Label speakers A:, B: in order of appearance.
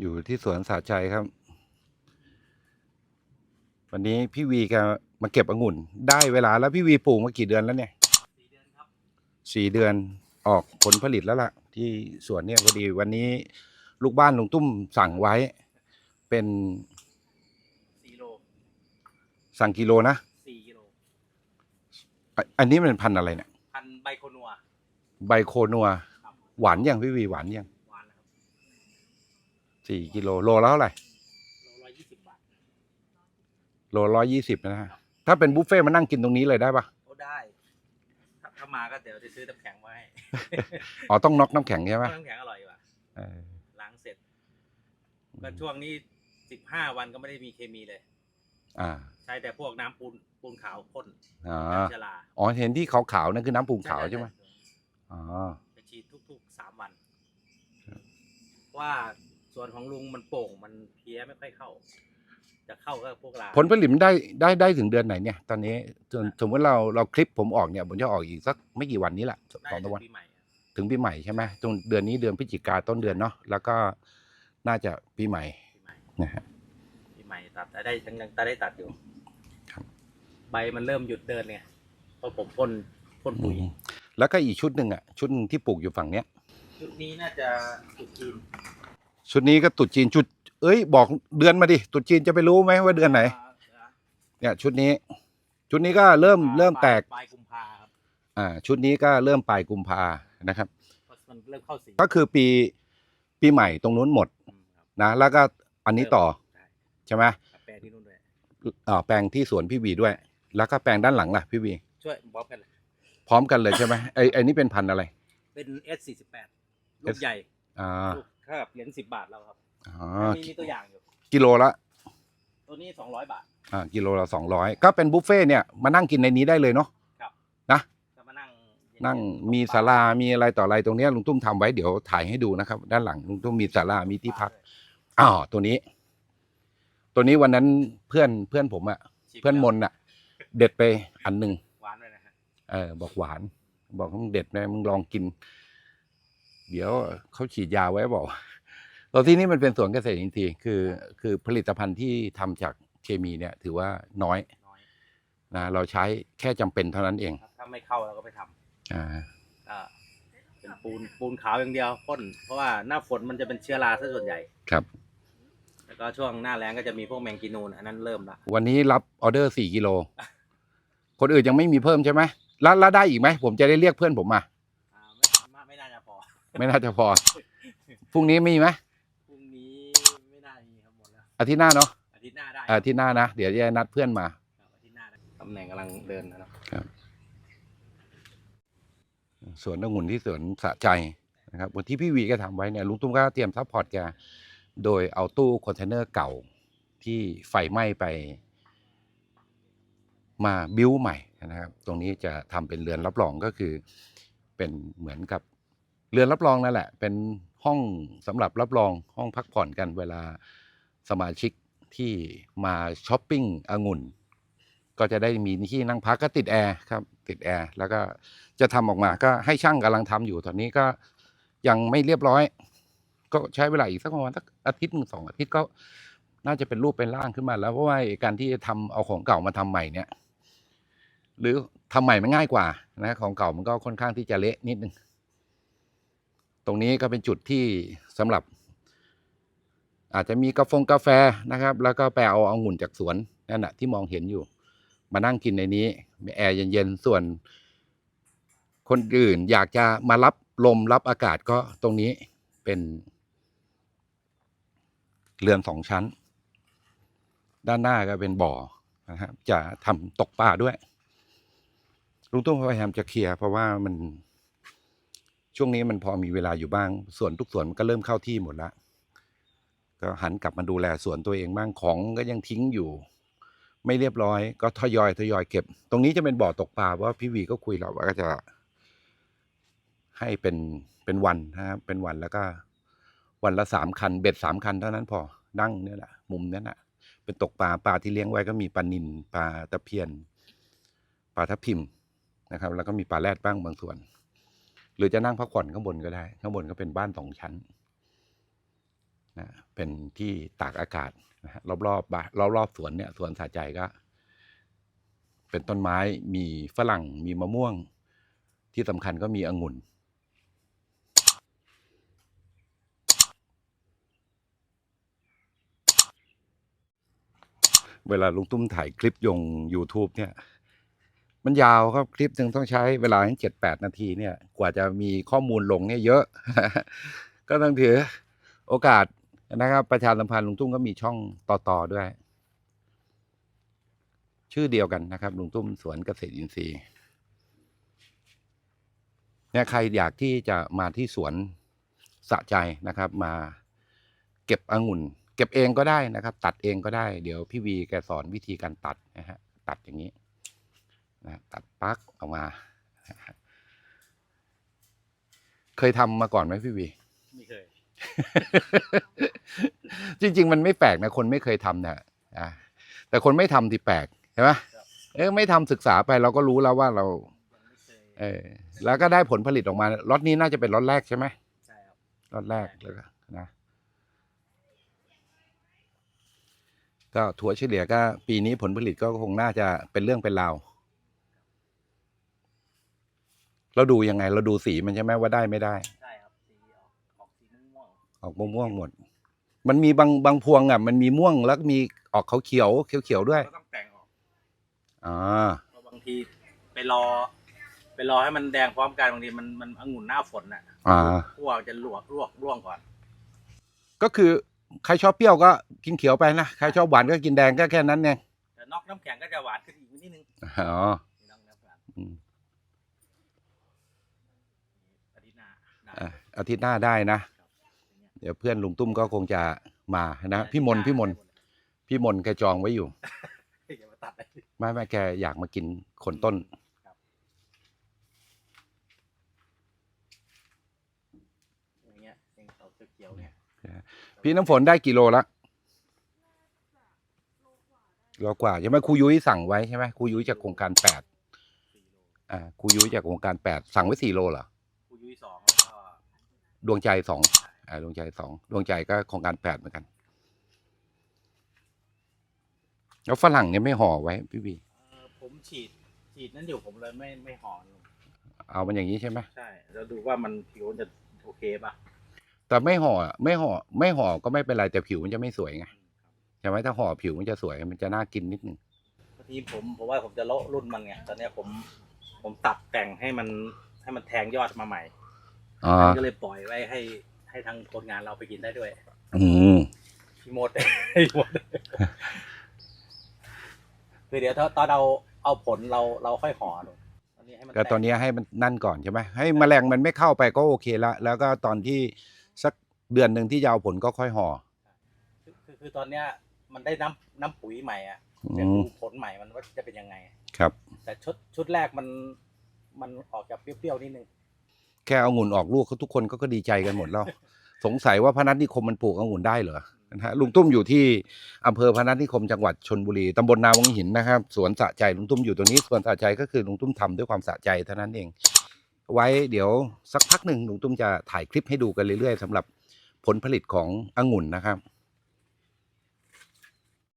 A: อยู่ที่สวนสาใจครับ วันนี้พี่วีแกมาเก็บองุ่น ได้เวลาแล้วพี่วีปลูกมากี่เดือนแล้วเนี่ย
B: สี่เดือนครับ
A: สี่เดือนออกผลผลิตแล้วล่ะ ที่สวนเนี่ยพอดีวันนี้ลูกบ้านลุงตุ้มสั่งไว้ เป็น
B: สี่โล
A: สั่งกิโลนะ
B: สี่กิโล
A: อะอันนี้มันพันธุ์อะไรเนี่ย
B: พันใบโคนัว
A: ใบโคนัว
B: ครับ
A: หวานยังพี่วีหวานยัง
B: หวานนะครับ
A: สี่กิโลโลแล้วเท่าไหร่
B: โลร้อยยี่สิบบาท
A: โลร้อยยี่สิบนะฮะถ้าเป็นบุฟเฟ่ต์มานั่งกินตรงนี้เลยได้ปะ
B: โอ้ได้ ถ้าถ้ามาก็เดี๋ยวจะซื้อน้ำแข็งมาให้
A: อ๋อต้องน็อกน้ำแข็งใช่ไหม
B: น้ำแข็งอร่อยกว่า
A: เออ
B: ล้างเสร็จก็ช่วงนี้สิบห้าวันก็ไม่ได้มีเคมีเลย
A: อ่า
B: ใช้แต่พวกน้ำปูนปูนขาวพ่น
A: อ๋อ
B: น้ำชลา
A: อ๋อเห็นที่ขาวๆนั่นคือน้ำปูนขาวใช่ไหมอ๋อ
B: จะฉีดทุกๆสามวัน ว่าส่ วนของลุงมันโป่งมันเพี้ยไม่ค่อยเข้า จะเข้าก็พวกลา
A: ผลผลิตมันได้ได้ได้ถึงเดือนไหนเนี่ย ตอนนี้จนสมมติเราเราคลิปผมออกเนี่ยผมจะออกอีกสักไม่กี่วันนี้แหละส
B: ได้
A: องสามวัน
B: ปีใหม่อะ
A: ถึงปีใหม่ใช่ไหมตรงเดือนนี้เดือนพฤศจิกาต้นเดือนเนาะแล้วก็น่าจะปีใหม่
B: ปีใหม่
A: นะฮะ
B: ปีใหม่ตัดแต่ได้ยังยังตัดได้ตัดอยู่
A: ครับ
B: ใบมันเริ่มหยุดเดินเนี่ยเพราะผมพ่นพ่นปุ๋ย
A: อืมแล้วก็อีกชุดหนึ่งอะชุดหนึ่งที่ปลูกอยู่ฝั่งเนี้ย
B: ชุดนี้น่าจะตุกจีน
A: ชุดนี้ก็ตรุดจีนชุด เอ้ย บอกเดือนมาดิตรุดจีนจะไปรู้ไหมว่าเดือนไหน เนี่ยชุดนี้ ชุดนี้ก็เริ่มเริ่มแตก
B: ปลายกุมภาครับ
A: อ่า ชุดนี้ก็เริ่มปลายกุมภานะครับ
B: เพราะมันเริ่มเข้าสี
A: ก็คือปีปีใหม่ตรงนู้นหมด
B: อืมครับ
A: นะแล้วก็อันนี้ต่อ
B: ใช่
A: ใช่ไหม
B: กับแปรที่นู่นด้วย
A: อ่าแปลงที่สวนพี่วีด้วย แล้วก็แปลงด้านหลังล่ะพี่วี
B: ช่วยบล็อกกันเลย
A: พร้อมกันเลยใช่ไหมไอ้ไอ้นี่เป็นพันธุ์อะไร
B: เป็น S 4 8 ลูก
A: S
B: ใหญ่
A: อ่า
B: ลูกเท่ากับเหรียญสิบบาทแล้วครับ
A: อ๋อ
B: มีมีตัวอย่างอยู่
A: กิโลละ
B: ตัวนี้สองร้อยบาท
A: อ่ากิโลละสองร้อยก็เป็นบุฟเฟ่ต์เนี่ยมานั่งกินในนี้ได้เลยเนาะ
B: ครับ
A: นะ
B: จะมานั่งเย็ๆ
A: นั่งมีศาลามีอะไรต่ออะไรตรงเนี้ยลุงตุ้มทำไว้เดี๋ยวถ่ายให้ดูนะครับ ด้านหลังลุงตุ้มมีศาลามีที่พักอ๋อตัวนี้ ตัวนี้วันนั้นเพื่อนเพื่อนผมอะ
B: ชิม
A: เพื่อนมนต์อะเด็ดไปอันหนึ่ง
B: หวานเลยนะฮะ
A: เออบอกหวาน บอกมึงเด็ดนะมึงลองกิน เดี๋ยวเขาฉีดยาไว้บอกตอนที่นี่มันเป็นสวนเกษตรอินทรีย์คือ คือผลิตภัณฑ์ที่ทำจากเคมีเนี่ย ถือว่าน้อย
B: น้อย
A: นะเราใช้แค่จำเป็นเท่านั้นเอง
B: ครับถ้าไม่เข้าเราก็ไปทำ
A: อ่า
B: ก็เป็นปูนปูนขาวอย่างเดียวพ่นเพราะว่าหน้าฝนมันจะเป็นเชื้อราซะส่วนใหญ่
A: ครับ
B: แล้วก็ช่วงหน้าแล้งก็จะมีพวกแมงกีนูนอันนั้นเริ่มละ
A: วันนี้รับออเดอร์สี่กิโลคนอื่นยังไม่มีเพิ่มใช่ไหมแล้วแล้วได้อีกไหมผมจะได้เรียกเพื่อนผมมา
B: อ่าไม่ไม่ไม่น่าจะพอ
A: ไม่น่าจะพอ พรุ่งนี้มีไหม
B: พรุ่งนี้ไม่น่ามีครับหมดแล้ว
A: อาทิตย์หน้าเนาะ
B: อาทิตย์หน้าได้
A: อาทิตย์หน้านะ เดี๋ยวจะนัดเพื่อนมา
B: ครับอาทิตย์หน้าได้ตำแหน่งกำลังเดินนะครับ
A: สวนองุ่นที่สวนสะใจนะครับวันที่พี่วีก็ทำไว้เนี่ยลุงตุ้มก็เตรียมซัพพอร์ตแกโดยเอาตู้คอนเทนเนอร์เก่าที่ไฟไหม้ไป มาบิ้วใหม่นะครับ ตรงนี้จะทำเป็นเรือนรับรองก็คือเป็นเหมือนกับ เรือนรับรองนั่นแหละ เป็นห้องสำหรับรับรองห้องพักผ่อนกันเวลาสมาชิกที่มาช้อปปิ้งองุ่น ก็จะได้มีที่นั่งพักก็ติดแอร์ครับ ติดแอร์แล้วก็จะทำออกมาก็ให้ช่างกำลังทำอยู่ตอนนี้ก็ยังไม่เรียบร้อย ก็ใช้เวลาอีกสักประมาณสักอาทิตย์หนึ่งสองอาทิตย์ก็น่าจะเป็นรูปเป็นร่างขึ้นมาแล้วเพราะว่าการที่จะทำเอาของเก่ามาทำใหม่เนี่ย หรือทำใหม่มันง่ายกว่านะของเก่ามันก็ค่อนข้างที่จะเละนิดนึง ตรงนี้ก็เป็นจุดที่สำหรับ อาจจะมีกาแฟกาแฟนะครับ แล้วก็ไปเอาเอางุ่นจากสวนนั่นแหะที่มองเห็นอยู่ มานั่งกินในนี้มีแอร์เย็นๆส่วน คนอื่นอยากจะมารับลมรับอากาศก็ตรงนี้เป็น เรือนสองชั้น ด้านหน้าก็เป็นบ่อนะครับ จะทำตกปลาด้วยลุงตุ้มพยายามจะเคลียร์เพราะว่ามัน ช่วงนี้มันพอมีเวลาอยู่บ้างส่วนทุกส่วนมันก็เริ่มเข้าที่หมดล้วก็หันกลับมาดูแลสวนตัวเองบ้างของก็ยังทิ้งอยู่ ไม่เรียบร้อย ก็ทยอยทยอยเก็บ ตรงนี้จะเป็นบ่อตกปลาเพราะว่าพี่วีก็คุยเราว่าก็จะ ให้เป็นเป็นวันนะครับเป็นวันแล้วก็ วันละสามคัน เบ็ดสามคันเท่านั้นพอนั่งเนี่ยแหละมุมนั้นน่ะเป็นตกปลาปลาที่เลี้ยงไว้ก็มีปลานิลปลาตะเพียนปลาทับทิมนะครับ แล้วก็มีปลาแรดบ้างบางส่วน หรือจะนั่งพักผ่อนข้างบนก็ได้ ข้างบนก็เป็นบ้านสองชั้นนะเป็นที่ตากอากาศนะฮะรอบบ้านรอบๆสวนเนี่ยสวนสาใจก็ เป็นต้นไม้มีฝรั่งมีมะม่วง ที่สำคัญก็มีองุ่นเวลาลุงตุ้มถ่ายคลิปยง YouTube เนี่ย มันยาวครับคลิปหนึ่งต้องใช้เวลาถึงเจ็ดแปดนาทีเนี่ย กว่าจะมีข้อมูลลงเนี่ยเยอะ ก็ต้องถือโอกาสนะครับ ประชาสัมพันธ์ลุงตุ้มก็มีช่องต่อๆด้วย ชื่อเดียวกันนะครับลุงตุ้มสวนเกษตรอินทรีย์เนี่ยใครอยากที่จะมาที่สวนสะใจนะครับ มาเก็บองุ่น เก็บเองก็ได้นะครับ ตัดเองก็ได้ เดี๋ยวพี่วีแกสอนวิธีการตัดนะฮะตัดอย่างนี้ นะตัดปลั๊กออกมา เคยทำมาก่อนไหมพี่วี
B: ไม่เคย
A: จริง ๆ มันไม่แปลกนะ คนไม่เคยทำเนี่ยอะแต่คนไม่ทำที่แปลกใช่ไหม
B: ครับ
A: เออไม่ทำศึกษาไปเราก็รู้แล้วว่าเรา
B: ยังไม่เคย
A: เออ แล้วก็ได้ผลผลิตออกมาล็อตนี้น่าจะเป็นล็อตแรกใช่ไหม
B: ใช่ครับ
A: ล็อตแรกแล้วก็นะก็ถั่วเฉลี่ยก็ปีนี้ผลผลิตก็คงน่าจะเป็นเรื่องเป็นราว เราดูยังไง เราดูสีมันใช่ไหมว่าได้ไม่ได้
B: ใช่ครับสีออกออกสีม่วง
A: ออกม่วงๆหมด มันมีบางบางพวงอะ มันมีม่วงแล้วก็มีออกเขียวเขียวเขียวๆ
B: ๆ
A: ด้วย
B: ก็ต้องแต่งออก
A: อ่า
B: เพราะบางทีไปรอ ไปรอให้มันแดงพร้อมกันบางทีมันมันองุ่นหน้าฝนน่ะ
A: อ่า
B: พวกจะลวกลวกร่วงก่อน
A: ก็คือใครชอบเปรี้ยวก็กินเขียวไปนะ ใครชอบหวานก็กินแดงก็แค่นั้นไง
B: แต่นอกน้ำแข็งก็จะหวานขึ้นอีกนิดนึง
A: อ๋อ
B: น้องน้ำแข็ง
A: อืม
B: อาทิตย์หน้าได้
A: อะอาทิตย์หน้าได้นะ เดี๋ยวเพื่อนลุงตุ้มก็คงจะมานะพี่มนต์พี่มนต์พี่มนต์แกจองไว้อยู่
B: อย่ามาตัดเลย
A: ไม่ไม่แกอยากมากินขนต้น
B: อย่างเงี้ยเองเอาเขียวๆเนี่ย
A: พี่น้ำฝนได้กิโลละโลกว่าใช่ไหมครูยุ้ยสั่งไว้ใช่ไหมครูยุ้ยจากโครงการแปด
B: สี่โล
A: อ่าครูยุ้ยจากโครงการแปดสั่งไว้สี่โลเหรอ
B: คูยุ้ยสองแล้วก็
A: ดวงใจสองอ่าดวงใจสองดวงใจก็โครงการแปดเหมือนกัน แล้วฝรั่งเนี่ยไม่ห่อไว้ พี่วี
B: เอ่อผมฉีดฉีดนั่นอยู่ผมเลยไม่ไม่ห่อลง
A: เอามันอย่างนี้ใช่ไหม
B: ใช่แล้วดูว่ามันผิวมันจะโอเคป่ะ
A: แต่ไม่ห่อไม่ห่อไม่ห่อก็ไม่เป็นไรแต่ผิวมันจะไม่สวยไง
B: อืมครับ
A: ใช่ไหมถ้าห่อผิวมันจะสวยมันจะน่ากินนิดนึง
B: บางทีผมผมว่าผมจะโละรุ่นมันไงตอนเนี้ยผมผมตัดแต่งให้มันให้มันแทงยอดมาใหม่
A: อ่า
B: ก็เลยปล่อยไว้ให้ให้ทางคนงานเราไปกินได้ด้วย
A: อืม
B: พี่มดพี่มดคือเดี๋ยวถ้าตอนเราเอาผลเราเราค่อยห่อดูตอนนี้ให้มัน
A: ก็ตอนนี้ให้มันนั่นก่อนใช่ไหมให้แมลงมันไม่เข้าไปก็โอเคละแล้วก็ตอนที่สักเดือนหนึ่งที่จะเอาผลก็ค่อยห่อ
B: คือคือคือตอนเนี้ยมันได้น้ำน้ำปุ๋ยใหม่อะ
A: อื
B: จะ
A: ม
B: ดูผลใหม่มันว่าจะเป็นยังไง
A: ครับ
B: แต่ชุดชุดแรกมันมันออกจากเปรี้ยวๆนิดนึง
A: แค่เอาองุ่นออกลูกทุกคนก็ก็ดีใจกันหมดแล้ว สงสัยว่าพนัสนิคมมันปลูกองุ่นได้เหรอนะฮะลุงตุ้มอยู่ที่อำเภอพนัสนิคมจังหวัดชนบุรีตำบลนาวังหินนะครับสวนสะใจลุงตุ้มอยู่ตรงนี้สวนสะใจก็คือลุงตุ้มทำด้วยความสะใจเท่านั้นเอง ไว้เดี๋ยวสักพักหนึ่งลุงตุ้มจะถ่ายคลิปให้ดูกันเรื่อยๆสำหรับผลผลิตขององุ่นนะครับ